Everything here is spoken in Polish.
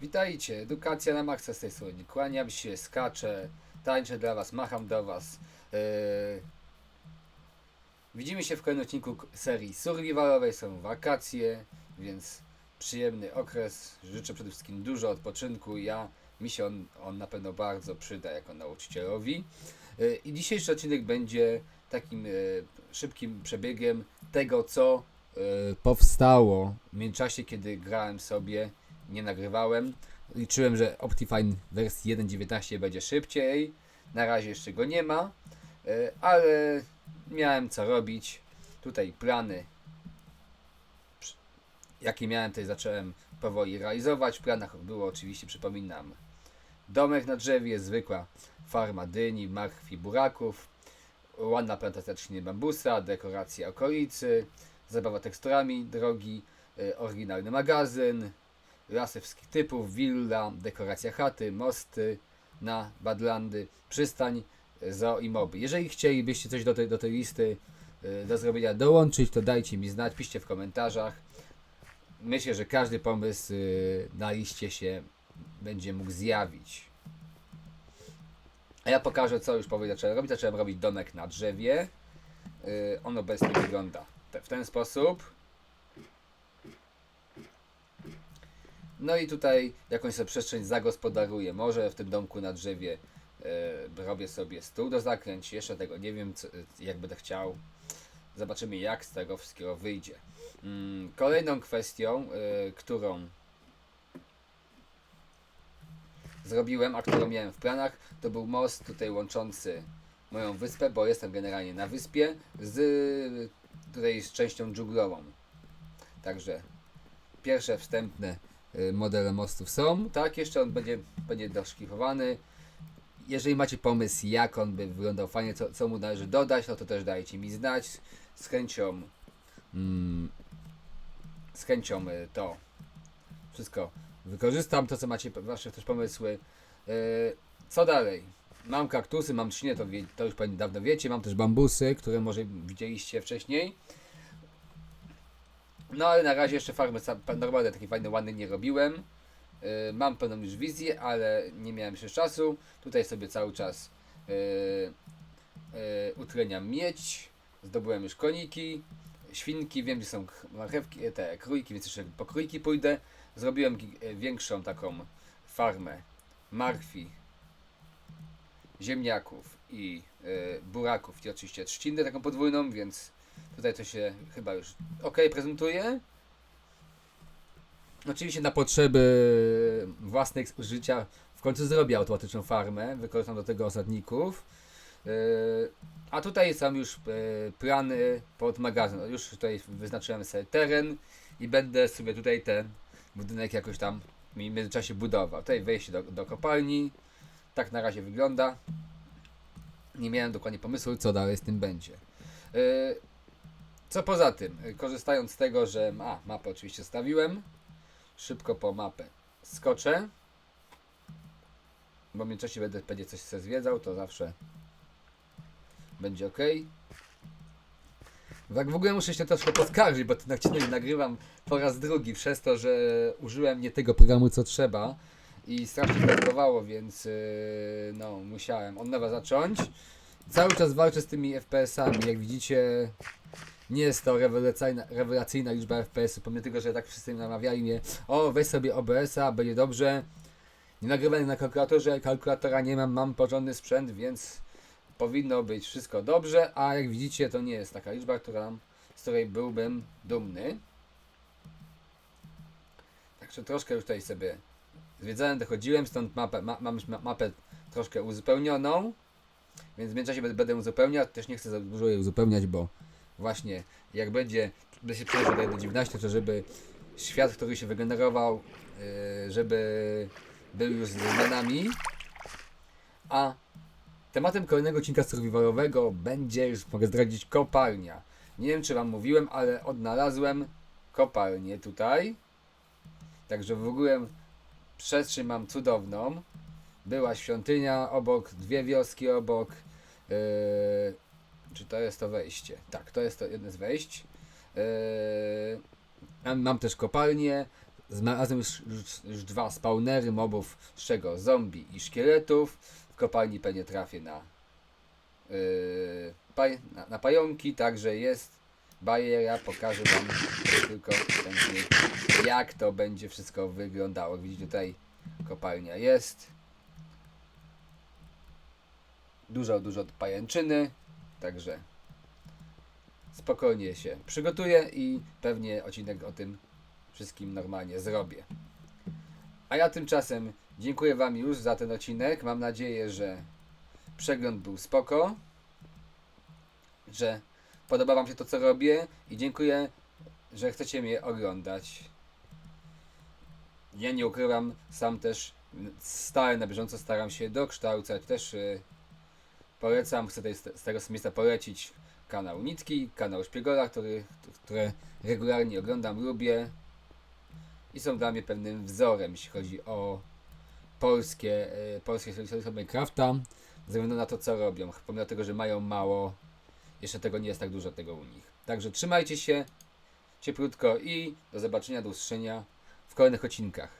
Witajcie, edukacja na maksa z tej strony. Kłaniam się, skaczę, tańczę dla was, macham do was. Yy... Widzimy się w kolejnym odcinku serii survivalowej, są wakacje, więc przyjemny okres. Życzę przede wszystkim dużo odpoczynku. Ja, mi się on, on na pewno bardzo przyda jako nauczycielowi. Yy, I dzisiejszy odcinek będzie takim yy, szybkim przebiegiem tego, co yy, powstało w międzyczasie, kiedy grałem sobie nie nagrywałem. Liczyłem, że Optifine wersji 1.19 będzie szybciej. Na razie jeszcze go nie ma, e, ale miałem co robić. Tutaj plany, jakie miałem, tutaj zacząłem powoli realizować. W planach było oczywiście, przypominam, domek na drzewie, zwykła farma dyni, marchwi, buraków, ładna plantacja trzciny bambusa, dekoracja okolicy, zabawa teksturami drogi, e, oryginalny magazyn, lasy wszystkich typów, willa, dekoracja chaty, mosty na Badlandy, przystań, e, zoo i moby. Jeżeli chcielibyście coś do tej, do tej listy e, do zrobienia dołączyć, to dajcie mi znać, piszcie w komentarzach. Myślę, że każdy pomysł e, na liście się będzie mógł zjawić. A ja pokażę, co już powoli zacząłem robić. Zacząłem robić domek na drzewie. On obecnie wygląda w ten sposób. No i tutaj jakąś sobie przestrzeń zagospodaruję. Może w tym domku na drzewie e, robię sobie stół do zakręć. Jeszcze tego nie wiem, co, jak będę chciał. Zobaczymy, jak z tego wszystkiego wyjdzie. Mm, kolejną kwestią, e, którą zrobiłem, a którą miałem w planach, to był most tutaj łączący moją wyspę, bo jestem generalnie na wyspie z tutaj z częścią dżunglową. Także pierwsze wstępne modele mostów są, tak? Jeszcze on będzie, będzie doszlifowany. Jeżeli macie pomysł, jak on by wyglądał fajnie, co, co mu należy dodać, no to też dajcie mi znać. Z chęcią, mm, z chęcią y, to wszystko wykorzystam, to co macie, wasze też pomysły. Y, co dalej? Mam kaktusy, mam trzcinę, to, to już pewnie dawno wiecie. Mam też bambusy, które może widzieliście wcześniej. No ale na razie jeszcze farmy normalne, takie fajne, ładne nie robiłem. Yy, mam pewną już wizję, ale nie miałem jeszcze czasu. Tutaj sobie cały czas yy, yy, utleniam miedź. Zdobyłem już koniki, świnki, wiem gdzie są marchewki, e, te krójki, więc jeszcze po krójki pójdę. Zrobiłem e, większą taką farmę marchwi, ziemniaków i y, buraków i oczywiście trzcinę taką podwójną, więc tutaj to się chyba już ok prezentuje. Oczywiście na potrzeby własnych życia w końcu zrobię automatyczną farmę, wykorzystam do tego osadników. Yy, a tutaj są już yy, plany pod magazyn. Już tutaj wyznaczyłem sobie teren i będę sobie tutaj ten budynek jakoś tam w międzyczasie budował. Tutaj wejście do, do kopalni. Tak na razie wygląda. Nie miałem dokładnie pomysłu, co dalej z tym będzie. Co poza tym, korzystając z tego, że a, mapę oczywiście stawiłem, szybko po mapę skoczę, bo w międzyczasie będę, będzie coś sobie zwiedzał, to zawsze będzie ok. Tak w ogóle muszę się troszkę poskarżyć, bo ten odcinek nagrywam po raz drugi przez to, że użyłem nie tego programu co trzeba i strasznie brakowało, więc yy, no musiałem od nowa zacząć. Cały czas walczę z tymi FPS-ami, jak widzicie nie jest to rewelacyjna, rewelacyjna liczba FPS-ów, pomimo tego, że tak wszyscy namawiali mnie, o weź sobie OBS-a, będzie dobrze. Nie nagrywam na kalkulatorze, kalkulatora nie mam, mam porządny sprzęt, więc powinno być wszystko dobrze, a jak widzicie to nie jest taka liczba, która, z której byłbym dumny. Także troszkę już tutaj sobie zwiedzałem, dochodziłem, stąd mapę, ma, mam już ma, mapę troszkę uzupełnioną, więc w międzyczasie będę uzupełniał, też nie chcę za dużo jej uzupełniać, bo właśnie jak będzie, będę się przenieść do 1.19, to żeby świat, który się wygenerował, yy, żeby był już zmianami, a tematem kolejnego odcinka survivalowego będzie, już mogę zdradzić, kopalnia. Nie wiem, czy wam mówiłem, ale odnalazłem kopalnię tutaj. Także w ogóle przestrzeń mam cudowną. Była świątynia obok, dwie wioski obok. Yy, czy to jest to wejście? Tak, to jest to jedno z wejść. Yy, mam, też kopalnię. Znalazłem już, już, już dwa spawnery mobów, z czego zombie i szkieletów. W kopalni pewnie trafię na, yy, paj, na, na pająki, także jest bariera. Pokażę Wam tylko chętnie, jak to będzie wszystko wyglądało. Widzicie tutaj kopalnia jest. Dużo, dużo pajęczyny, także spokojnie się przygotuję i pewnie odcinek o tym wszystkim normalnie zrobię. A ja tymczasem dziękuję Wam już za ten odcinek. Mam nadzieję, że przegląd był spoko, że podoba Wam się to, co robię i dziękuję, że chcecie mnie oglądać. Ja nie ukrywam, sam też stale na bieżąco staram się dokształcać. Też y, polecam, chcę tutaj z, tego miejsca polecić kanał Nitki, kanał Szpiegola, który, które regularnie oglądam, lubię i są dla mnie pewnym wzorem, jeśli chodzi o polskie, e, polskie środowisko Minecrafta, ze względu na to, co robią. Pomimo tego, że mają mało, jeszcze tego nie jest tak dużo tego u nich. Także trzymajcie się cieplutko i do zobaczenia, do usłyszenia w kolejnych odcinkach.